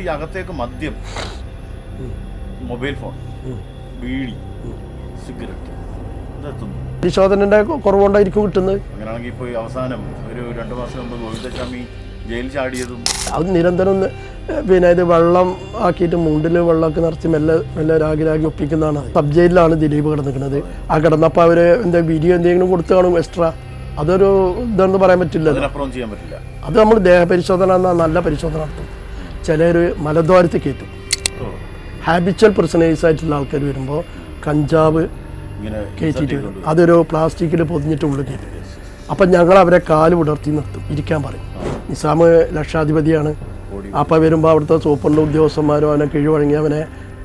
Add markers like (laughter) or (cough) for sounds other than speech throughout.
ഈ അകത്തേക്ക് മദ്യം മൊബൈൽ ഫോൺ. ബീഡി. സിഗരറ്റ്. പരിശോധനയുടെ കുറവുകൊണ്ടായിരിക്കും കിട്ടുന്നത്? അങ്ങനെയാണെങ്കിൽ ഇപ്പോൾ അവസാനം ഒരു രണ്ട് മാസം മുമ്പ് ഗോവിന്ദസ്വാമി ജയിലിൽ ചാടിയതും അത് നിരന്തരം ഒന്ന് പിന്നെ ഇത് വെള്ളം ആക്കിയിട്ട് മുണ്ടിൽ വെള്ളമൊക്കെ നിറച്ച് മെല്ലെ മെല്ലെ രാഗി രാഗി ഒപ്പിക്കുന്നതാണ്. സബ് ജയിലിലാണ് ദിലീപ് കിടന്നിരിക്കുന്നത്. ആ കിടന്നപ്പോൾ അവർ എന്താ വീഡിയോ എന്തെങ്കിലും കൊടുത്തു കാണും എക്സ്ട്രാ? അതൊരു ഇതെന്ന് പറയാൻ പറ്റില്ല. അതിനപ്പുറം ചെയ്യാൻ പറ്റില്ല. അത് നമ്മൾ ദേഹപരിശോധന എന്നാൽ നല്ല പരിശോധന നടത്തും. ചിലർ മലദ്വാരത്തിൽ കയറ്റും. ഹാബിച്വൽ പെർസണേഴ്സ് ആയിട്ടുള്ള ആൾക്കാർ വരുമ്പോൾ കഞ്ചാവ് കയറ്റിയിട്ട് വരും. അതൊരു പ്ലാസ്റ്റിക്കിൽ പൊതിഞ്ഞിട്ട് ഉള്ളിൽ കയറ്റും. അപ്പം ഞങ്ങൾ അവരെ കാൽ ഉടർത്തി നിർത്തും ഇരിക്കാൻ പറയും. നിസാം ലക്ഷാധിപതിയാണ്. അപ്പം വരുമ്പോൾ അവിടുത്തെ സൂപ്പറിന്റെ ഉദ്യോഗസ്ഥന്മാരോ അവനെ കിഴിവഴങ്ങി അവനെ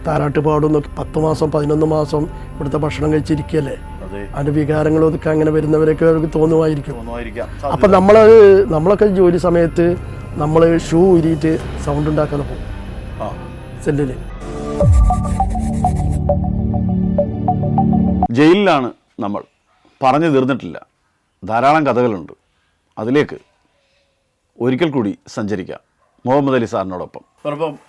താരാട്ട് പാടും നോക്കി പത്ത് മാസം പതിനൊന്ന് മാസം ഇവിടുത്തെ ഭക്ഷണം കഴിച്ചിരിക്കുകയല്ലേ? അതെ. അതിന്റെ വികാരങ്ങൾ ഒതുക്കാൻ അങ്ങനെ വരുന്നവരൊക്കെ അവർക്ക് തോന്നുമായിരിക്കും. തോന്നുമായിരിക്കാം. അപ്പം നമ്മൾ നമ്മളൊക്കെ ജോലി സമയത്ത് നമ്മൾ ഷൂ ഇരിയിട്ട് സൗണ്ട് ഉണ്ടാക്കാൻ പോകും. സെന്റിന് ജയിലിലാണ് നമ്മൾ. പറഞ്ഞു തീർന്നിട്ടില്ല. ധാരാളം കഥകളുണ്ട്. അതിലേക്ക് ഒരിക്കൽ കൂടി സഞ്ചരിക്കാം. മുഹമ്മദ് അലി സാറിനോടൊപ്പം. അപ്പം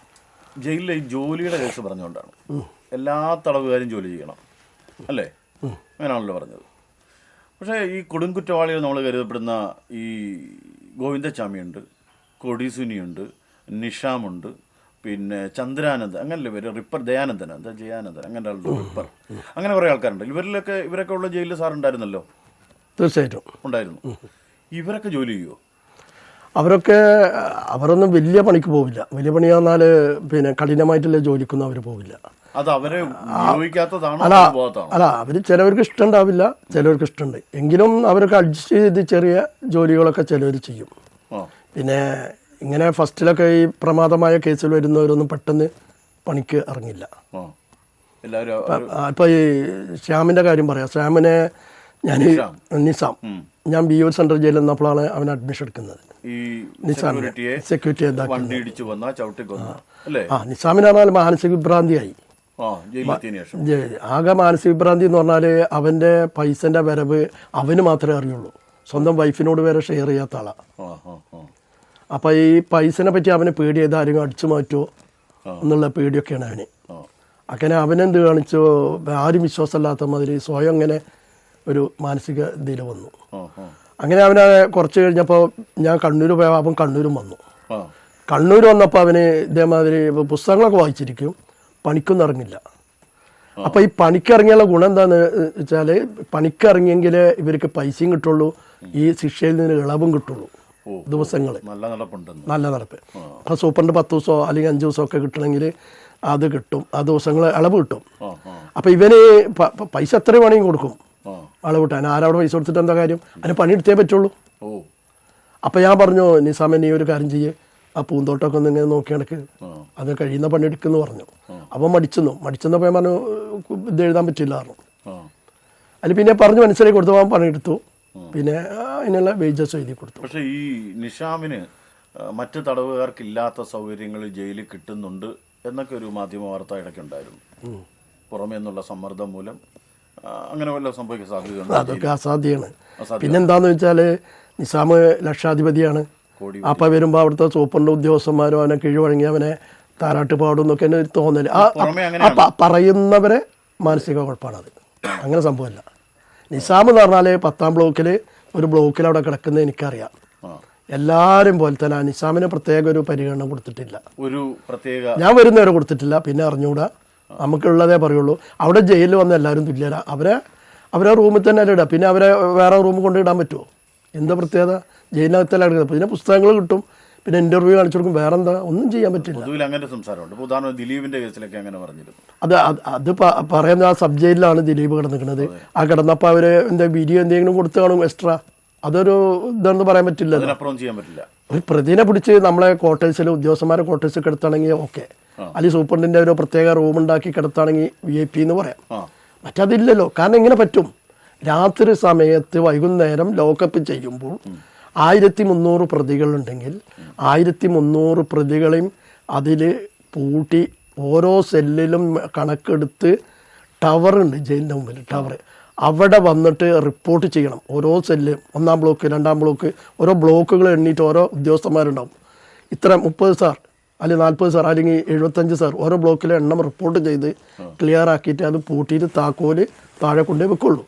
ജയിലിലെ ഈ ജോലിയുടെ കേസ് പറഞ്ഞുകൊണ്ടാണ്. എല്ലാ തടവുകാരും ജോലി ചെയ്യണം. അല്ലേ? അങ്ങനെയാണല്ലോ പറഞ്ഞത്. പക്ഷേ ഈ കൊടുങ്കുറ്റവാളികൾ നമ്മൾ കരുതപ്പെടുന്ന ഈ ഗോവിന്ദച്ചാമിയുണ്ട്. കൊടിസുനിയുണ്ട് നിഷാമുണ്ട് പിന്നെ ചന്ദ്രാനന്ദൻ അങ്ങനല്ലേ പേര്? റിപ്പർ ദയാനന്ദൻ എന്താ ജയാനന്ദൻ അങ്ങനെ ആളുടെ റിപ്പർ. അങ്ങനെ കുറേ ആൾക്കാരുണ്ട്. ഇവരിലൊക്കെ ഇവരൊക്കെ ഉള്ള ജയിലിൽ സാർ ഉണ്ടായിരുന്നല്ലോ തീർച്ചയായിട്ടും. ഉണ്ടായിരുന്നു. ഇവരൊക്കെ ജോലി ചെയ്യുമോ അവരൊക്കെ അവരൊന്നും വലിയ പണിക്ക് പോവില്ല. വലിയ പണി പറഞ്ഞാൽ പിന്നെ കഠിനമായിട്ടുള്ള ജോലിക്കൊന്നും അവർ പോവില്ല. അത് അവരെ അല്ല അല്ല അവർ ചിലവർക്ക് ഇഷ്ടമുണ്ടാവില്ല ചിലവർക്ക് ഇഷ്ടമുണ്ട്. എങ്കിലും അവരൊക്കെ അഡ്ജസ്റ്റ് ചെയ്ത് ചെറിയ ജോലികളൊക്കെ ചിലവർ ചെയ്യും. പിന്നെ ഇങ്ങനെ ഫസ്റ്റിലൊക്കെ ഈ പ്രമാദമായ കേസിൽ വരുന്നവരൊന്നും പെട്ടെന്ന് പണിക്ക് ഇറങ്ങില്ല. ഇപ്പം ഈ ശ്യാമിന്റെ കാര്യം പറയാം. ശ്യാമിനെ ഞാൻ നിസാം. നിസാം. ഞാൻ ബി ഒ സെൻട്രൽ ജയിലിൽ നിന്നപ്പോഴാണ് അവൻ അഡ്മിഷൻ എടുക്കുന്നത്. ഈ സെക്യൂരിറ്റി ആ. നിസാമിന് പറഞ്ഞാൽ മാനസിക വിഭ്രാന്തിയായി ആകെ മാനസിക വിഭ്രാന്തി എന്ന് പറഞ്ഞാൽ അവന്റെ പൈസന്റെ വരവ് അവന് മാത്രമേ അറിയുള്ളൂ. സ്വന്തം വൈഫിനോട് വരെ ഷെയർ ചെയ്യാത്ത ആളാണ് അപ്പോൾ ഈ പൈസനെ പറ്റി അവന് പേടി ചെയ്ത് ആരെങ്കിലും അടിച്ചു മാറ്റുമോ എന്നുള്ള പേടിയൊക്കെയാണ് അവന്. അങ്ങനെ അവനെന്ത് കാണിച്ചോ? ആരും വിശ്വാസമില്ലാത്ത മാതിരി സ്വയം അങ്ങനെ ഒരു മാനസിക ഇതിൽ വന്നു. അങ്ങനെ അവനെ കുറച്ച് കഴിഞ്ഞപ്പോൾ ഞാൻ കണ്ണൂർ പോയ അപ്പം കണ്ണൂരും വന്നു. കണ്ണൂർ വന്നപ്പോൾ അവന് ഇതേമാതിരി പുസ്തകങ്ങളൊക്കെ വായിച്ചിരിക്കും. പണിക്കൊന്നും ഇറങ്ങില്ല. അപ്പോൾ ഈ പണിക്കിറങ്ങിയുള്ള ഗുണം എന്താന്ന് വെച്ചാൽ പണിക്കിറങ്ങിയെങ്കിലേ ഇവർക്ക് പൈസയും കിട്ടുള്ളൂ. ഈ ശിക്ഷയിൽ നിന്ന് ഇളവും കിട്ടുള്ളൂ. ദിവസങ്ങൾ നല്ല നടപ്പുണ്ടെന്ന് നല്ല നടപ്പ്. അപ്പോൾ സൂപ്പറിന്റെ പത്ത് ദിവസമോ അല്ലെങ്കിൽ അഞ്ച് ദിവസമോ ഒക്കെ കിട്ടണമെങ്കിൽ അത് കിട്ടും. ആ ദിവസങ്ങൾ അളവ് കിട്ടും. ആ ആ. അപ്പോൾ ഇവന് പൈസ എത്ര വേണമെങ്കിൽ കൊടുക്കും. ആ. അളവ് കിട്ടാൻ. ആരവിടെ പൈസ കൊടുത്തിട്ട് എന്താ കാര്യം? അതിന് പണിയെടുത്തേ പറ്റുള്ളൂ. അപ്പം ഞാൻ പറഞ്ഞു നിസാമൻ നീ ഒരു കാര്യം ചെയ്യേ. ആ പൂന്തോട്ടമൊക്കെ ഒന്ന് ഇങ്ങനെ നോക്കി നടക്ക്. ആ. അത് കഴിയുന്ന പണിയെടുക്കുമെന്ന് പറഞ്ഞു. അപ്പം മടിച്ചെന്നു. മടിച്ചെന്നപ്പോൾ ഞാൻ പറഞ്ഞു ഇത് എഴുതാൻ പറ്റില്ല പറഞ്ഞു. അതിൽ പിന്നെ പറഞ്ഞു മനസ്സിലാക്കി കൊടുത്തു പോകാൻ പണിയെടുത്തു. പിന്നെ അതിനുള്ള വേജസ് എഴുതി കൊടുത്തു. പക്ഷെ ഈ നിഷാമിന് മറ്റു തടവുകാർക്കില്ലാത്ത സൗകര്യങ്ങൾ ജയിലിൽ കിട്ടുന്നുണ്ട് എന്നൊക്കെ ഒരു മാധ്യമ വാർത്ത ഇടയ്ക്കുണ്ടായിരുന്നു. പുറമേ നിന്നുള്ള സമ്മർദ്ദം മൂലം അങ്ങനെ വല്ല സംഭവിക്കാൻ സാധ്യതയുണ്ട്? അതൊക്കെ അസാധ്യമാണ് പിന്നെ പിന്നെന്താന്ന് വെച്ചാൽ നിസാം ലക്ഷാധിപതിയാണ്. അപ്പം വരുമ്പോൾ അവിടുത്തെ സൂപ്രണ്ട് ഉദ്യോഗസ്ഥന്മാരോ അവനെ കിഴിവഴങ്ങി അവനെ താരാട്ട് പാടും എന്നൊക്കെ ഒരു തോന്നൽ ആ പറയുന്നവരെ മാനസിക കുഴപ്പമാണത്. അങ്ങനെ സംഭവമല്ല. നിസാം എന്ന് പറഞ്ഞാൽ പത്താം ബ്ലോക്കിൽ ഒരു ബ്ലോക്കിൽ അവിടെ കിടക്കുന്നത് എനിക്കറിയാം. എല്ലാരും എല്ലാവരും പോലെ തന്നെ നിസാമിന് പ്രത്യേക ഒരു പരിഗണന കൊടുത്തിട്ടില്ല. ഒരു പ്രത്യേക ഞാൻ വരുന്നവരെ കൊടുത്തിട്ടില്ല പിന്നെ അറിഞ്ഞുകൂടാ നമുക്കുള്ളതേ പറയുള്ളൂ. അവിടെ ജയിലിൽ വന്ന എല്ലാവരും തുല്യരാ. അവരെ അവരെ റൂമിൽ തന്നെ ഇടാം പിന്നെ അവരെ വേറെ റൂമിൽ കൊണ്ടിടാൻ പറ്റുമോ? എന്താ പ്രത്യേകത? ജയിലിനകത്തല്ല കിടക്കുന്നത്. പിന്നെ പുസ്തകങ്ങൾ കിട്ടും. പിന്നെ ഇന്റർവ്യൂ കാണിച്ചു കൊടുക്കും. വേറെന്താ? ഒന്നും ചെയ്യാൻ പറ്റില്ല. പൊതുവിൽ അങ്ങനെ സംസാരമുണ്ട്. ഉദാഹരണം ദിലീപിന്റെ കേസിലൊക്കെ അങ്ങനെ പറഞ്ഞിരുന്നു. അത് അത് പറയുന്ന ആ സബ്ജക്റ്റിലാണ് ജയിലിലാണ് ദിലീപ് കിടന്നിരിക്കുന്നത്. ആ കിടന്നപ്പോൾ അവർ എന്താ വീഡിയോ എന്തെങ്കിലും കൊടുത്തു കാണും എക്സ്ട്രാ? അതൊരു ഇതാണെന്ന് പറയാൻ പറ്റില്ല. അതിനപ്പുറം ചെയ്യാൻ പറ്റില്ല. ഒരു പ്രതിനെ പിടിച്ച് നമ്മളെ ക്വാർട്ടേഴ്സിൽ ഉദ്യോഗസ്ഥന്മാരെ ക്വാർട്ടേഴ്സിൽ കിടത്താണെങ്കിൽ ഓക്കെ. അല്ലെങ്കിൽ സൂപ്രണ്ടിന്റെ ഒരു പ്രത്യേക റൂം ഉണ്ടാക്കി കിടത്താണെങ്കിൽ വി ഐ പി എന്ന് പറയാം. മറ്റതില്ലല്ലോ. കാരണം എങ്ങനെ പറ്റും? രാത്രി സമയത്ത് വൈകുന്നേരം ലോക്കപ്പ് ചെയ്യുമ്പോൾ ആയിരത്തി മുന്നൂറ് പ്രതികളുണ്ടെങ്കിൽ ആയിരത്തി മുന്നൂറ് പ്രതികളെയും അതിൽ പൂട്ടി ഓരോ സെല്ലിലും കണക്കെടുത്ത് ടവറുണ്ട് ജയിലിന്റെ മുമ്പിൽ ടവർ. അവിടെ വന്നിട്ട് റിപ്പോർട്ട് ചെയ്യണം. ഓരോ സെല്ല് ഒന്നാം ബ്ലോക്ക് രണ്ടാം ബ്ലോക്ക് ഓരോ ബ്ലോക്കുകൾ എണ്ണീട്ട് ഓരോ ഉദ്യോഗസ്ഥന്മാരുണ്ടാവും. ഇത്ര മുപ്പത് സാർ അല്ലെങ്കിൽ നാൽപ്പത് സാർ അല്ലെങ്കിൽ എഴുപത്തഞ്ച് സാർ ഓരോ ബ്ലോക്കിലെ എണ്ണം റിപ്പോർട്ട് ചെയ്ത് ക്ലിയർ ആക്കിയിട്ട് അത് പൂട്ടിയിട്ട് താക്കോൽ താഴെ കൊണ്ടേ വെക്കുള്ളൂ.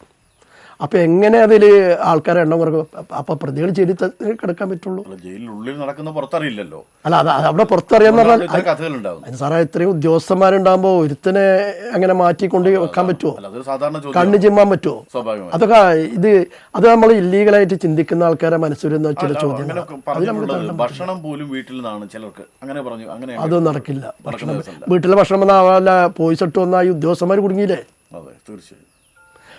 അപ്പോൾ എങ്ങനെ അതിൽ ആൾക്കാരെ എണ്ണം കുറക്കും അപ്പോൾ പ്രതികൾ ജയിലിൽ കിടക്കാൻ പറ്റുള്ളൂ. അല്ല ജയിലിനുള്ളിൽ നടക്കുന്ന പുറത്തറിയില്ലല്ലോ. അല്ല അത് അവിടെ പുറത്തറിയാന്ന് പറഞ്ഞാൽ സാറേ ഇത്രയും ഉദ്യോഗസ്ഥന്മാരുണ്ടാകുമ്പോൾ ഒരുത്തനെ അങ്ങനെ മാറ്റിക്കൊണ്ട് വെക്കാൻ പറ്റുമോ കണ്ണു ചിമ്മാൻ പറ്റുമോ അതൊക്കെ ഇത് അത് നമ്മൾ ഇല്ലീഗലായിട്ട് ചിന്തിക്കുന്ന ആൾക്കാരെ മനസ്സിലുന്ന ചില ചോദ്യങ്ങൾ ഭക്ഷണം പോലും വീട്ടിൽ നിന്നാണ് ചിലർക്ക്. അങ്ങനെ പറഞ്ഞു അങ്ങനെ അതൊന്നും നടക്കില്ല. ഭക്ഷണം വീട്ടിലെ ഭക്ഷണം വന്നാൽ പോയിസ് ഇട്ട് വന്നാൽ ഈ ഉദ്യോഗസ്ഥന്മാർ കുടുങ്ങിയില്ലേ? അതെ തീർച്ചയായും.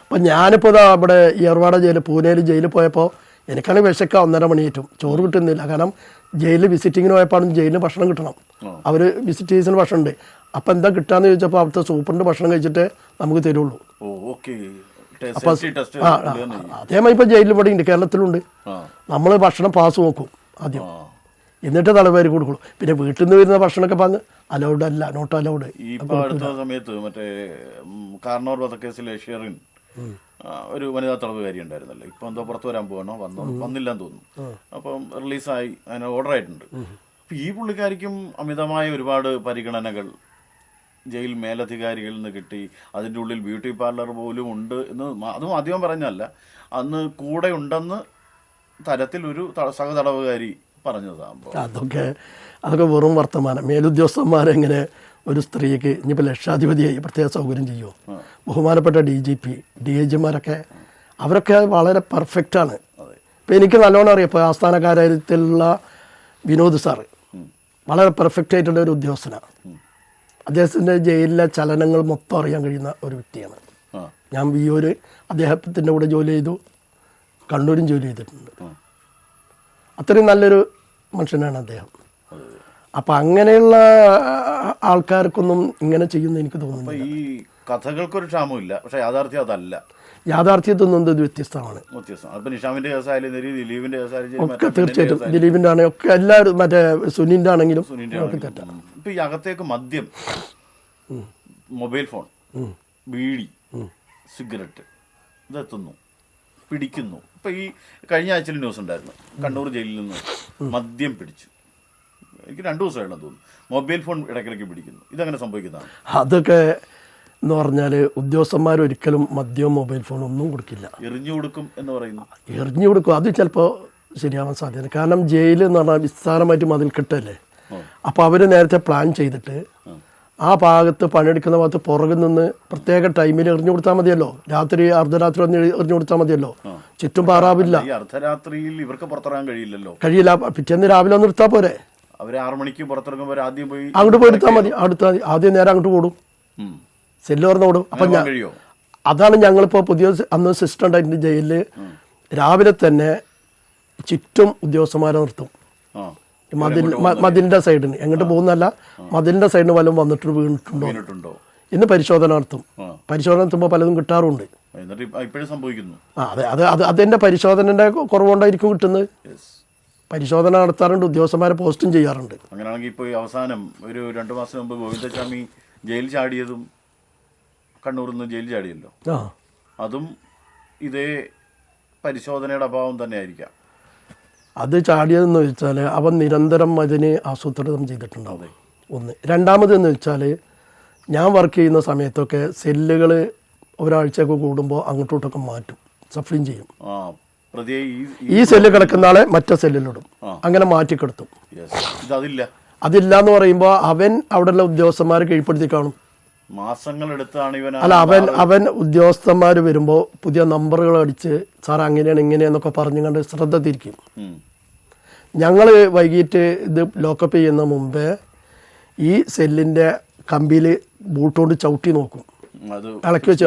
അപ്പം ഞാനിപ്പോൾ ഇതാ ഇവിടെ ഏർവാട ജയിൽ പൂനെയിൽ ജയിലിൽ പോയപ്പോൾ എനിക്കാണ് വിശക്ക ഒന്നര മണിയേറ്റും. ചോറ് കിട്ടുന്നില്ല. കാരണം ജയിലിൽ വിസിറ്റിങ്ങിന് പോയപ്പോൾ ജയിലിന് ഭക്ഷണം കിട്ടണം. അവർ വിസിറ്റേഴ്സിന് ഭക്ഷണം ഉണ്ട് അപ്പം എന്താ കിട്ടാന്ന് ചോദിച്ചപ്പോൾ അവിടുത്തെ സൂപ്പറിന്റെ ഭക്ഷണം കഴിച്ചിട്ട് നമുക്ക് തരുള്ളൂ. അപ്പം ആ അതേമാതിരി ഇപ്പം ജയിലിൽ ഇവിടെ ഉണ്ട്. കേരളത്തിലുണ്ട്. നമ്മൾ ഭക്ഷണം പാസ് നോക്കും ആദ്യം. എന്നിട്ട് തലവേര് കൊടുക്കുള്ളൂ. പിന്നെ വീട്ടിൽ നിന്ന് വരുന്ന ഭക്ഷണമൊക്കെ പറഞ്ഞ് അലൗഡ് അല്ല. നോട്ട് അലൗഡ് ഈ അടുത്ത സമയത്ത് മറ്റേ കാർണോർ വധക്കേസിലെ ഷെറിൻ. ഒരു വനിതാ തടവുകാരി ഉണ്ടായിരുന്നല്ലോ. ഇപ്പൊ എന്തോ പുറത്തു വരാൻ പോകണോ വന്നോ? വന്നില്ലെന്ന് തോന്നുന്നു. അപ്പം റിലീസായി അതിന് ഓർഡർ ആയിട്ടുണ്ട്. അപ്പൊ ഈ പുള്ളിക്കാരിക്കും അമിതമായ ഒരുപാട് പരിഗണനകൾ ജയിൽ മേലധികാരികളിൽ നിന്ന് കിട്ടി. അതിന്റെ ഉള്ളിൽ ബ്യൂട്ടി പാർലർ പോലും ഉണ്ട് എന്ന് അതും അധികം പറഞ്ഞല്ല അന്ന് കൂടെ ഉണ്ടെന്ന് തരത്തിൽ ഒരു സഹതടവുകാരി പറഞ്ഞതാണ് അതൊക്കെ അതൊക്കെ വെറും വർത്തമാനം. മേലുദ്യോഗസ്ഥന്മാരെങ്ങനെ ഒരു സ്ത്രീക്ക് ഇനിയിപ്പോൾ ലക്ഷാധിപതിയായി പ്രത്യേക സൗകര്യം ചെയ്യുമോ ബഹുമാനപ്പെട്ട D G P D I ജിമാരൊക്കെ അവരൊക്കെ വളരെ പെർഫെക്റ്റാണ് ആണ്. ഇപ്പം എനിക്ക് നല്ലോണം അറിയാം. ഇപ്പോൾ ആസ്ഥാന കാര്യത്തിലുള്ള വിനോദ് സാറ് വളരെ പെർഫെക്റ്റ് ആയിട്ടുള്ള ഒരു ഉദ്യോഗസ്ഥനാണ് അദ്ദേഹത്തിന്റെ ജയിലിലെ ചലനങ്ങൾ മൊത്തം അറിയാൻ കഴിയുന്ന ഒരു വ്യക്തിയാണ്. ഞാൻ ഒരു അദ്ദേഹത്തിന്റെ കൂടെ ജോലി ചെയ്തു. കണ്ണൂരും ജോലി ചെയ്തിട്ടുണ്ട്. അത്രയും നല്ലൊരു മനുഷ്യനാണ് അദ്ദേഹം. അപ്പം അങ്ങനെയുള്ള ആൾക്കാർക്കൊന്നും ഇങ്ങനെ ചെയ്യുന്ന എനിക്ക് തോന്നുന്നു ഈ കഥകൾക്കൊരു ക്ഷാമമില്ല. പക്ഷെ യാഥാർത്ഥ്യം അതല്ല. യാഥാർത്ഥ്യത്തൊന്നും ഇത് വ്യത്യസ്തമാണ്. ദിലീപിന്റെ ഒക്കെ തീർച്ചയായിട്ടും. ദിലീപിന്റെ ആണെങ്കിൽ ഒക്കെ എല്ലാവരും മറ്റേ സുനിന്റെ ആണെങ്കിലും സുനിന്റെ ആണെങ്കിലും. ഈ അകത്തേക്ക് മദ്യം മൊബൈൽ ഫോൺ ബീഡി സിഗരറ്റ് ഇതെത്തുന്നു. പിടിക്കുന്നു. ഇപ്പം ഈ കഴിഞ്ഞ ആഴ്ചയിൽ ന്യൂസ് ഉണ്ടായിരുന്നു. കണ്ണൂർ ജയിലിൽ നിന്ന് മദ്യം പിടിച്ചു. എനിക്ക് രണ്ടു ദിവസമായിരുന്നു തോന്നുന്നു. മൊബൈൽ ഫോൺ ഇടയ്ക്കിടയ്ക്ക് പിടിക്കുന്നു. ഇതങ്ങനെ സംഭവിക്കുന്നതാണ്. അതൊക്കെ എന്ന് പറഞ്ഞാൽ ഉദ്യോഗസ്ഥന്മാർ ഒരിക്കലും മദ്യവും മൊബൈൽ ഫോണും ഒന്നും കൊടുക്കില്ല. എറിഞ്ഞു കൊടുക്കും എന്ന് പറയുന്നു. എറിഞ്ഞു കൊടുക്കും. അത് ചിലപ്പോൾ ശരിയാവാൻ സാധ്യത കാരണം ജയിൽ എന്ന് പറഞ്ഞാൽ വിസ്താരമായിട്ട് മതിൽ കെട്ടല്ലേ? അപ്പോൾ അവർ നേരത്തെ പ്ലാൻ ചെയ്തിട്ട് ആ ഭാഗത്ത് പണിയെടുക്കുന്ന ഭാഗത്ത് പുറകിൽ നിന്ന് പ്രത്യേക ടൈമിൽ എറിഞ്ഞു കൊടുത്താൽ മതിയല്ലോ. രാത്രി അർദ്ധരാത്രി എറിഞ്ഞു കൊടുത്താൽ മതിയല്ലോ. ചുറ്റും പാറാവില്ല. അർദ്ധരാത്രിയിൽ ഇവർക്ക് പുറത്തിറങ്ങാൻ കഴിയില്ലല്ലോ. കഴിയില്ല. പിറ്റേന്ന് രാവിലെ ഒന്ന് എടുത്താൽ പോരെ. അവർ ആറു മണിക്ക് പുറത്തിറങ്ങുമ്പോൾ ആദ്യം പോയി അങ്ങോട്ട് പോയി എടുത്താൽ മതി. അടുത്ത ആദ്യം നേരെ അങ്ങോട്ട് ഓടും. സെല്ല് തുറന്ന് ഓടും. അപ്പം ഞാൻ അതാണ് ഞങ്ങളിപ്പോൾ പുതിയ അന്ന് സിസ്റ്റം ഉണ്ടായിട്ടുണ്ട് ജയിലിൽ രാവിലെ തന്നെ ചുറ്റും ഉദ്യോഗസ്ഥന്മാരെ നിർത്തും. മതിൽ മ- മതിലിന്റെ സൈഡിന്. എങ്ങോട്ട് പോകുന്നല്ല മതിലിന്റെ സൈഡിന് വല്ലതും വന്നിട്ട് വീണിട്ടുണ്ടോ? ഇന്ന് പരിശോധന നടത്തും പരിശോധന നടത്തുമ്പോൾ പലതും കിട്ടാറുണ്ട്. അതെ അത് അത് അതിന്റെ കുറവുകൊണ്ടായിരിക്കും കിട്ടുന്നത്. പരിശോധന നടത്താറുണ്ട് ഉദ്യോഗസ്ഥന്മാരെ പോസ്റ്റും ചെയ്യാറുണ്ട്. അങ്ങനെയാണെങ്കിൽ ഇപ്പോൾ അവസാനം ഒരു രണ്ട് മാസം മുമ്പ് ഗോവിന്ദസ്വാമി ജയിൽ ചാടിയതും കണ്ണൂരിൽ നിന്ന് ജയിൽ ചാടിയല്ലോ. അതും ഇതേ പരിശോധനയുടെ അഭാവം തന്നെ ആയിരിക്കാം അത് ചാടിയതെന്ന് വെച്ചാൽ അവൻ നിരന്തരം അതിന് ആസൂത്രണം ചെയ്തിട്ടുണ്ടാവും. ഒന്ന്. രണ്ടാമതെന്ന് വെച്ചാൽ ഞാൻ വർക്ക് ചെയ്യുന്ന സമയത്തൊക്കെ സെല്ലുകൾ ഒരാഴ്ചയൊക്കെ കൂടുമ്പോൾ അങ്ങോട്ടോട്ടൊക്കെ മാറ്റും. സഫ്ലിങ് ചെയ്യും. ഈ സെല്ല് കിടക്കുന്ന ആളെ മറ്റേ സെല്ലിലിടും അങ്ങനെ മാറ്റിക്കെടുത്തും. അതില്ല എന്ന് പറയുമ്പോൾ അവൻ അവിടെയുള്ള ഉദ്യോഗസ്ഥന്മാരെ കീഴ്പ്പെടുത്തി കാണും. മാസങ്ങളെടുത്താണ് ഇവൻ ആ അല്ല അവൻ അവൻ ഉദ്യോഗസ്ഥന്മാർ വരുമ്പോൾ പുതിയ നമ്പറുകൾ അടിച്ച് സാർ അങ്ങനെയാണ് ഇങ്ങനെയാന്നൊക്കെ പറഞ്ഞു കണ്ട് ശ്രദ്ധ തിരിക്കും. ഞങ്ങൾ വൈകിട്ട് ഇത് ലോക്കപ്പ് ചെയ്യുന്ന മുമ്പേ ഈ സെല്ലിന്റെ കമ്പിയിൽ ബൂട്ടുകൊണ്ട് ചവിട്ടി നോക്കും. ഇളക്കി വെച്ച്.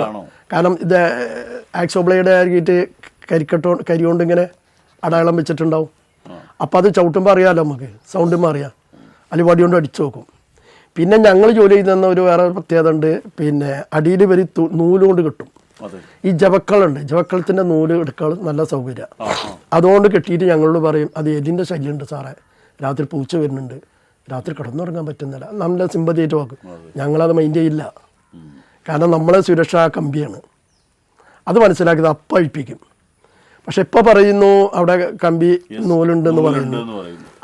കാരണം ഇത് ആക്സോബ്ലയുടെ ആയിട്ട് കരിക്കട്ടോ കരി കൊണ്ട് ഇങ്ങനെ അടയാളം വെച്ചിട്ടുണ്ടാവും. അപ്പം അത് ചവിട്ടുമ്പോൾ അറിയാമല്ലോ നമുക്ക്? സൗണ്ടും അറിയാം. അല്ലെങ്കിൽ വടി കൊണ്ട് അടിച്ചു നോക്കും. പിന്നെ ഞങ്ങൾ ജോലി ചെയ്യുന്ന ഒരു വേറെ പ്രത്യേകത ഉണ്ട്. പിന്നെ അടിയിൽ വരി നൂലുകൊണ്ട് നൂൽ കൊണ്ട് കിട്ടും. ഈ ജവക്കളുണ്ട്. ജവക്കളത്തിന്റെ നൂൽ എടുക്കൾ നല്ല സൗകര്യം. അതുകൊണ്ട് കെട്ടിയിട്ട് ഞങ്ങളോട് പറയും അത് എലിന്റെ ശല്യമുണ്ട് സാറേ. രാത്രി പൂച്ച വരുന്നുണ്ട്. രാത്രി കിടന്നുറങ്ങാൻ പറ്റുന്നില്ല. നല്ല സിമ്പതിയായിട്ട് നോക്കും. ഞങ്ങളത് മൈൻഡ് ചെയ്യില്ല. കാരണം നമ്മളെ സുരക്ഷാ കമ്പിയാണ്. അത് മനസ്സിലാക്കിയത് അപ്പം അഴിപ്പിക്കും. പക്ഷെ ഇപ്പം പറയുന്നു അവിടെ കമ്പി നൂലുണ്ടെന്ന് പറയുന്നു.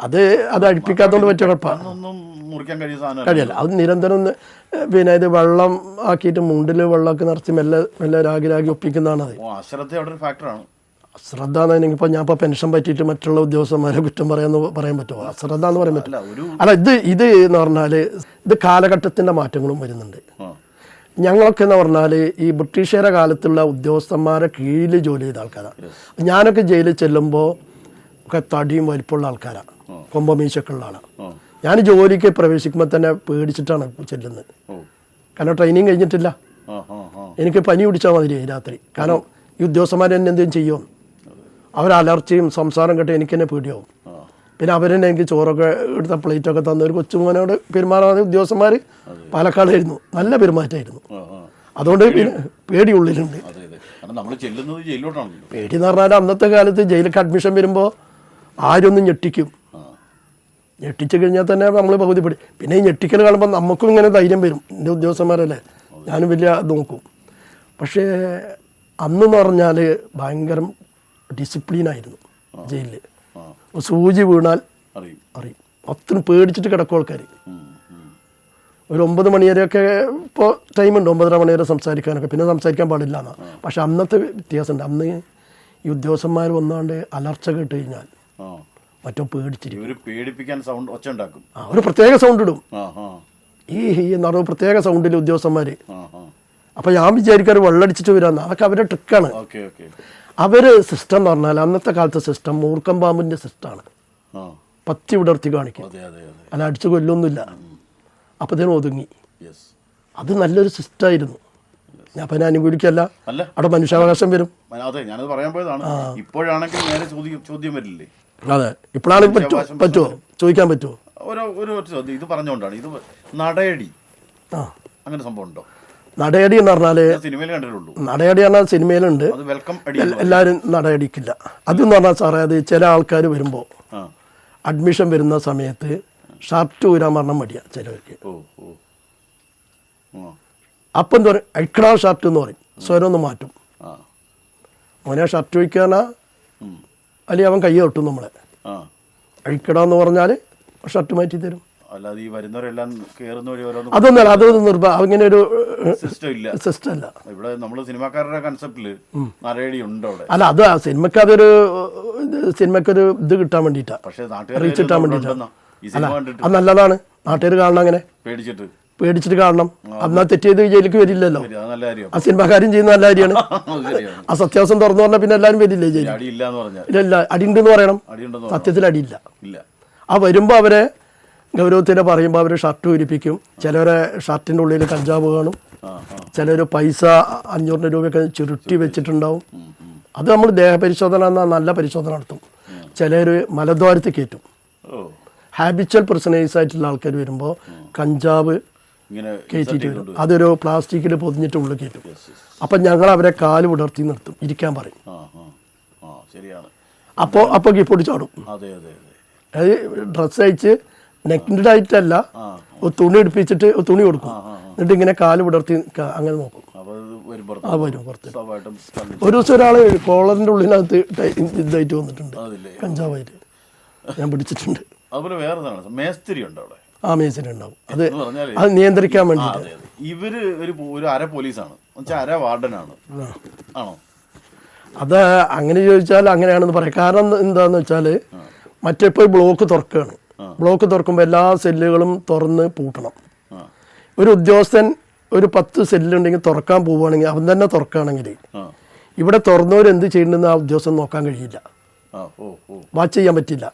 അത് അത് അഴിപ്പിക്കാത്തതുകൊണ്ട് പറ്റിയ കുഴപ്പമാണ് മുറിക്കാൻ കഴിയുന്ന സാധനം കഴിയല്ല. അത് നിരന്തരം ഒന്ന് പിന്നെ ഇത് വെള്ളം ആക്കിയിട്ട് മുണ്ടിൽ വെള്ളമൊക്കെ നിറച്ച് മെല്ലെ മെല്ലെ രാഗി രാഗി ഒപ്പിക്കുന്നതാണ് അത്. ഓ അശ്രദ്ധ അവിടെ ഒരു ഫാക്ടറാണ് ശ്രദ്ധ ഇപ്പോൾ ഞാൻ ഇപ്പോൾ പെൻഷൻ പറ്റിയിട്ട് മറ്റുള്ള ഉദ്യോഗസ്ഥന്മാരെ കുറ്റം പറയാന്ന് പറയാൻ പറ്റുമോ? അശ്രദ്ധ എന്ന് പറയാൻ പറ്റില്ല അല്ല ഇത് ഇത് എന്ന് പറഞ്ഞാൽ ഇത് കാലഘട്ടത്തിന്റെ മാറ്റങ്ങളും വരുന്നുണ്ട്. ഞങ്ങളൊക്കെ എന്ന് പറഞ്ഞാൽ ഈ ബ്രിട്ടീഷുകാരെ കാലത്തുള്ള ഉദ്യോഗസ്ഥന്മാരെ കീഴിൽ ജോലി ചെയ്ത ആൾക്കാരാണ് ഞാനൊക്കെ ജയിലിൽ ചെല്ലുമ്പോൾ ഒക്കെ തടിയും വലിപ്പമുള്ള ആൾക്കാരാണ് കൊമ്പമീശൊക്കെ ഉള്ള ആളാണ് ഞാൻ ജോലിക്ക് പ്രവേശിക്കുമ്പോൾ തന്നെ പേടിച്ചിട്ടാണ് ചെല്ലുന്നത്. കാരണം ട്രെയിനിങ് കഴിഞ്ഞിട്ടില്ല. എനിക്ക് പനി പിടിച്ചാൽ മതി രാത്രി. കാരണം ഈ ഉദ്യോഗസ്ഥന്മാർ എന്നെ എന്തെങ്കിലും ചെയ്യും. അവർ അലർച്ചയും സംസാരം കേട്ട് എനിക്ക് തന്നെ പേടിയാവും പിന്നെ അവരെന്നെ എനിക്ക് ചോറൊക്കെ എടുത്ത പ്ലേറ്റൊക്കെ തന്ന ഒരു കൊച്ചുമോനോട് പെരുമാറാതെ ഉദ്യോഗസ്ഥന്മാർ പാലക്കാടായിരുന്നു. നല്ല പെരുമാറ്റമായിരുന്നു. അതുകൊണ്ട് പിന്നെ പേടി ഉള്ളിലുണ്ട്. പേടി എന്ന് പറഞ്ഞാൽ അന്നത്തെ കാലത്ത് ജയിലൊക്കെ അഡ്മിഷൻ വരുമ്പോൾ ആരൊന്നും ഞെട്ടിക്കും. ഞെട്ടിച്ചു കഴിഞ്ഞാൽ തന്നെ നമ്മൾ പകുതി പെടി പിന്നെ ഈ ഞെട്ടിക്കൽ കാണുമ്പോൾ നമുക്കും ഇങ്ങനെ ധൈര്യം വരും. എന്റെ ഉദ്യോഗസ്ഥന്മാരല്ലേ? ഞാനും വലിയ നോക്കും. പക്ഷേ അന്നെന്ന് പറഞ്ഞാൽ ഭയങ്കര ഡിസിപ്ലിനായിരുന്നു ജയിലിൽ ആ. സൂചി വീണാൽ അറിയും. അത്രയും പേടിച്ചിട്ട് കിടക്കും ആൾക്കാർ. ഒരു ഒമ്പത് മണിവരെയൊക്കെ ഇപ്പോൾ ടൈമുണ്ട്. ഒമ്പതര മണിവരെ സംസാരിക്കാനൊക്കെ. പിന്നെ സംസാരിക്കാൻ പാടില്ല എന്നാ. പക്ഷെ അന്നത്തെ വ്യത്യാസമുണ്ട്. അന്ന് ഈ ഉദ്യോഗസ്ഥന്മാർ വന്നാണ്ട് അലർച്ച കേട്ട് കഴിഞ്ഞാൽ മറ്റോ പേടിച്ചിരിക്കും. പേടിപ്പിക്കാൻ സൗണ്ട് ഒച്ച ഉണ്ടാക്കും ആ ഒരു പ്രത്യേക സൗണ്ട് ഇടും. ഈ ഈ എന്ന് പ്രത്യേക സൗണ്ടിൽ ഉദ്യോഗസ്ഥന്മാർ അപ്പൊ ആ അപ്പോൾ ഞാൻ വിചാരിക്കാറ് വെള്ളടിച്ചിട്ട് വരാമെന്ന് അതൊക്കെ അവരുടെ ട്രിക്കാണ് അവർ അവർ സിസ്റ്റം എന്ന് പറഞ്ഞാൽ അന്നത്തെ കാലത്തെ സിസ്റ്റം മൂർക്കം പാമ്പിന്റെ സിസ്റ്റമാണ് പത്തി വിടർത്തി കാണിക്കും. അല്ല അടിച്ചു കൊല്ലൊന്നുമില്ല. അപ്പത്തേനും ഒതുങ്ങി. യെസ് അത് നല്ലൊരു സിസ്റ്റമായിരുന്നു ഞാൻ അപ്പം ഞാൻ അനുകൂലിക്കല്ല അവിടെ മനുഷ്യാവകാശം വരും. അതെ ഞാനത് പറയാൻ പോയതാണ്. ഇപ്പോഴാണെങ്കിൽ നേരെ ചോദ്യം ചോദ്യം വരില്ലേ? അതെ. ഇപ്പോഴാണ് പറ്റുമോ? ചോദിക്കാൻ പറ്റുമോ? ഒരു ചോദ്യം. ഇത് പറഞ്ഞുകൊണ്ടാണ്. ഇത് നടയടി. ആ. അങ്ങനെ സംഭവം ഉണ്ടോ? നടയടി എന്ന് പറഞ്ഞാൽ സിനിമയിൽ കണ്ടിട്ടുള്ളൂ. നടയടി പറഞ്ഞാൽ സിനിമയിലുണ്ട്. എല്ലാവരും നടയടിക്കില്ല. അതെന്ന് പറഞ്ഞാൽ സാറേ അത് ചില ആൾക്കാർ വരുമ്പോൾ അഡ്മിഷൻ വരുന്ന സമയത്ത് ഷർട്ട് ഊരാൻ പറഞ്ഞാൽ മടിയാണ് ചിലവർക്ക്. അപ്പം എന്താ പറയും? അഴിക്കണ ഷർട്ട് എന്ന് പറയും. സ്വരം ഒന്ന് മാറ്റും. മോനെ ഷർട്ട് വയ്ക്കാനാ. അല്ലെങ്കിൽ അവൻ കൈ തൊട്ടും നമ്മളെ. ആ. പറഞ്ഞാൽ പറഞ്ഞാൽ ഷർട്ട് മാറ്റി തരും. അല്ലാതെ ഈ വരുന്നവരെല്ലാം കേറുന്ന വഴി ഓരോ അതൊന്നല്ല അതൊന്നും നിർബ അങ്ങനെ ഒരു സിസ്റ്റം ഇല്ല. സിസ്റ്റം അല്ല ഇവിടെ നമ്മൾ സിനിമാക്കാരുടെ കൺസെപ്റ്റിൽ നരേടി ഉണ്ട് അവിടെ. അല്ല അത് സിനിമക്ക് അതൊരു ഇത് സിനിമയ്ക്കൊരു ഇത് കിട്ടാൻ വേണ്ടിട്ടാ പക്ഷേ റീച്ച് കിട്ടാൻ സിനിമ അത് നല്ലതാണ്. നാട്ടുകാർ കാണണം അങ്ങനെ. പേടിച്ചിട്ട്? പേടിച്ചിട്ട് കാണണം. അന്നാ തെറ്റ് ചെയ്ത് ജയിലിലേക്ക് വരില്ലല്ലോ. ആ സിനിമാക്കാരും ചെയ്യുന്ന നല്ല കാര്യമാണ്. (laughs) ആ സത്യാവസ്ഥം തുറന്നു പറഞ്ഞാൽ പിന്നെ എല്ലാവരും വരില്ലേ ജയിലിൽ? അടി ഇല്ല അടിയുണ്ടെന്ന് പറയണം. സത്യത്തിൽ അടിയില്ല. ആ വരുമ്പോൾ അവരെ ഗൗരവത്തിന് പറയുമ്പോൾ അവർ ഷർട്ട് ഉരിപ്പിക്കും ചിലവരെ ഷർട്ടിന്റെ ഉള്ളിൽ കഞ്ചാവ് കാണും. ചിലർ പൈസ അഞ്ഞൂറിന് രൂപയൊക്കെ ചുരുട്ടി വെച്ചിട്ടുണ്ടാവും. അത് നമ്മൾ ദേഹപരിശോധന എന്ന നല്ല പരിശോധന നടത്തും. ചിലർ മലദ്വാരത്തിൽ കയറ്റും. ഹാബിച്വൽ പ്രസനൈസ് ആയിട്ടുള്ള ആൾക്കാർ വരുമ്പോൾ കഞ്ചാവ് കയറ്റിയിട്ട് അതൊരു പ്ലാസ്റ്റിക്കിൽ പൊതിഞ്ഞിട്ട് ഉള്ളിൽ കയറ്റും അപ്പം ഞങ്ങൾ അവരെ കാൽ വിടർത്തി നിർത്തും. ഇരിക്കാൻ പറയും. അപ്പോൾ അപ്പോൾ കീപ്പൊടി ചാടും. അതെ ഡ്രസ്സ് അയച്ച് നെക്ഡ് ആയിട്ടല്ല തുണി എടുപ്പിച്ചിട്ട് തുണി കൊടുക്കും. എന്നിട്ട് ഇങ്ങനെ കാൽ വിടർത്തി അങ്ങനെ നോക്കും. ആ വരും പുറത്ത്. ഒരു ദിവസം ഒരാൾ കോളറിന്റെ ഉള്ളിനകത്ത് ഇതായിട്ട് വന്നിട്ടുണ്ട്. കഞ്ചാവായിട്ട്. ഞാൻ പിടിച്ചിട്ടുണ്ട്. അതുപോലെ വേറെ മേസ്തിരി ഉണ്ടോ അവിടെ. ആ ഉണ്ടാവും അത് അത് നിയന്ത്രിക്കാൻ വേണ്ടിയിട്ട്. ഇവർ ഒരു ഒരു അര പോലീസാണ്. അര വാർഡനാണ്. ആണോ? അത് അങ്ങനെ ചോദിച്ചാൽ അങ്ങനെയാണെന്ന് പറയാം. കാരണം എന്താന്ന് വെച്ചാൽ മറ്റിപ്പോൾ ബ്ലോക്ക് തുറക്കുകയാണ് ബ്ലോക്ക് തുറക്കുമ്പോൾ എല്ലാ സെല്ലുകളും തുറന്ന് പൂട്ടണം. ഒരു ഉദ്യോഗസ്ഥൻ ഒരു പത്ത് സെല്ലുണ്ടെങ്കിൽ തുറക്കാൻ പോവുകയാണെങ്കിൽ അവൻ തന്നെ തുറക്കുകയാണെങ്കിൽ ഇവിടെ തുറന്നവരെന്ത് ചെയ്യണമെന്ന് ആ ഉദ്യോഗസ്ഥൻ നോക്കാൻ കഴിയില്ല. വാച്ച് ചെയ്യാൻ പറ്റില്ല.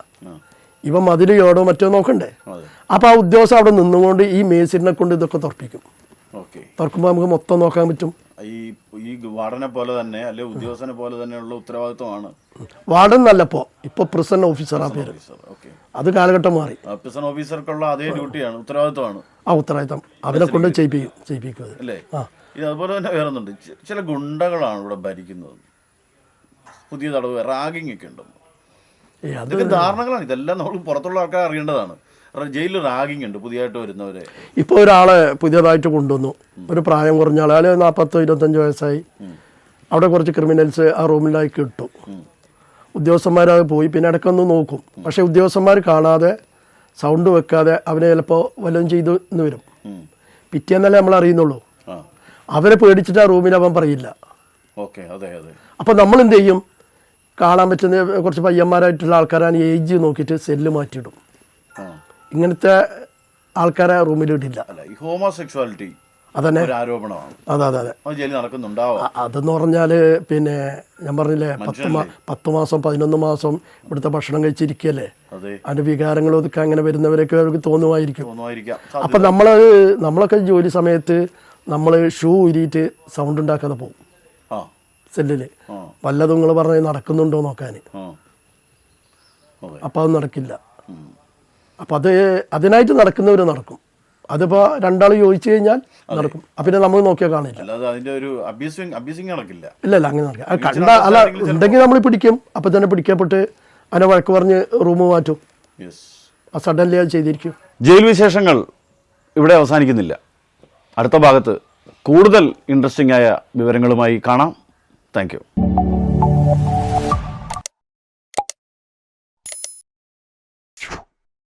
ആ ഇവ മതിൽ യോടോ മറ്റോ നോക്കണ്ടേ? അപ്പൊ അപ്പോൾ ആ ഉദ്യോഗസ്ഥ അവിടെ നിന്നുകൊണ്ട് ഈ മേസിനെ കൊണ്ട് ഇതൊക്കെ തുറപ്പിക്കും. തുറക്കുമ്പോൾ നമുക്ക് മൊത്തം നോക്കാൻ പറ്റും. ഈ ഈ വാർഡനെ പോലെ തന്നെ അല്ലെ ഉദ്യോഗസ്ഥനെ പോലെ തന്നെയുള്ള ഉത്തരവാദിത്വമാണ്? വാർഡൻ എന്നല്ലപ്പോൾ ഇപ്പോൾ പ്രിസൺ ഓഫീസറാ പേര്. അത് കാലഘട്ടം മാറി. പ്രിസൺ ഓഫീസർക്കുള്ള അതേ ഡ്യൂട്ടിയാണ് ഉത്തരവാദിത്വമാണ്. ആ ഉത്തരവാദിത്തം അവരെ കൊണ്ട് ചെയ്യിപ്പിക്കും ചെയ്യിപ്പിക്കും അല്ലേ? ഇത് അതുപോലെ തന്നെ വേറെ ചില ഗുണ്ടകളാണ് ഇവിടെ ഭരിക്കുന്നത്. പുതിയ തടവ് റാഗിങ് ഒക്കെ അത് ഇതൊക്കെ ധാരണകളാണ്. ഇതെല്ലാം നമ്മൾ പുറത്തുള്ള ആൾക്കാർ അറിയേണ്ടതാണ്. ജയിലിൽ റാഗിങ് ഉണ്ട് പുതിയതായിട്ട് വരുന്നവരെ. ഇപ്പോൾ ഒരാളെ പുതിയതായിട്ട് കൊണ്ടുവന്നു. ഒരു പ്രായം കുറഞ്ഞ ആൾ അയാൾ നാൽപ്പത്തോ ഇരുപത്തഞ്ച് വയസ്സായി. അവിടെ കുറച്ച് ക്രിമിനൽസ് ആ റൂമിലേക്ക് ഇട്ടു. ഉദ്യോഗസ്ഥന്മാർ അത് പോയി. പിന്നെ ഇടയ്ക്കൊന്ന് നോക്കും. പക്ഷേ ഉദ്യോഗസ്ഥന്മാർ കാണാതെ സൗണ്ട് വെക്കാതെ അവനെ ചിലപ്പോൾ വല്ലതും ചെയ്തു എന്ന് വരും. പിറ്റേന്നല്ലേ നമ്മൾ അറിയുന്നുള്ളൂ. അവരെ പേടിച്ചിട്ട് ആ റൂമിൽ അവൻ പറയില്ല. ഓക്കെ അതെ അതെ. അപ്പം നമ്മൾ എന്ത് ചെയ്യും? കാണാൻ പറ്റുന്ന കുറച്ച് പയ്യന്മാരായിട്ടുള്ള ആൾക്കാരാണ് ഏജ് നോക്കിയിട്ട് സെല്ല് മാറ്റിയിടും. ഇങ്ങനത്തെ ആൾക്കാരെ റൂമിൽ ഇടില്ല. അല്ല ഹോമോസെക്ഷുവാലിറ്റി അതന്നെ. അതെ അതെ അതെ. അതെന്ന് പറഞ്ഞാൽ പിന്നെ ഞാൻ പറഞ്ഞില്ലേ പത്ത് മാ പത്ത് മാസം പതിനൊന്ന് മാസം ഇവിടുത്തെ ഭക്ഷണം കഴിച്ചിരിക്കല്ലേ? അതിന്റെ വികാരങ്ങൾ ഒതുക്കെ അങ്ങനെ വരുന്നവരൊക്കെ അവർക്ക് തോന്നുമായിരിക്കും. അപ്പൊ നമ്മൾ നമ്മളൊക്കെ ജോലി സമയത്ത് നമ്മൾ ഷൂ ഉരിയിട്ട് സൗണ്ട് ഉണ്ടാക്കാതെ പോകും. സെല്ലിൽ ആ. വല്ലതും നിങ്ങൾ പറഞ്ഞ് നടക്കുന്നുണ്ടോ നോക്കാൻ. അപ്പോൾ അതെ നടക്കില്ല. അപ്പം അത് അതിനായിട്ട് നടക്കുന്നവർ നടക്കും. അതിപ്പോ രണ്ടാൾ ചോദിച്ചു കഴിഞ്ഞാൽ നടക്കും. പിന്നെ നമ്മൾ നോക്കിയാൽ കാണില്ല. ഇല്ല ഇല്ല അങ്ങനെ നടക്കില്ല. കണ്ട അല്ല ഉണ്ടെങ്കിൽ നമ്മൾ പിടിക്കും. അപ്പൊ തന്നെ പിടിക്കപ്പെട്ട് അതിനെ വഴക്ക് പറഞ്ഞ് റൂം മാറ്റും. യെസ് സഡൻലി അത് ചെയ്തിരിക്കും. ജയിൽ വിശേഷങ്ങൾ ഇവിടെ അവസാനിക്കുന്നില്ല. അടുത്ത ഭാഗത്ത് കൂടുതൽ ഇൻട്രസ്റ്റിംഗ് ആയ വിവരങ്ങളുമായി കാണാം. Thank you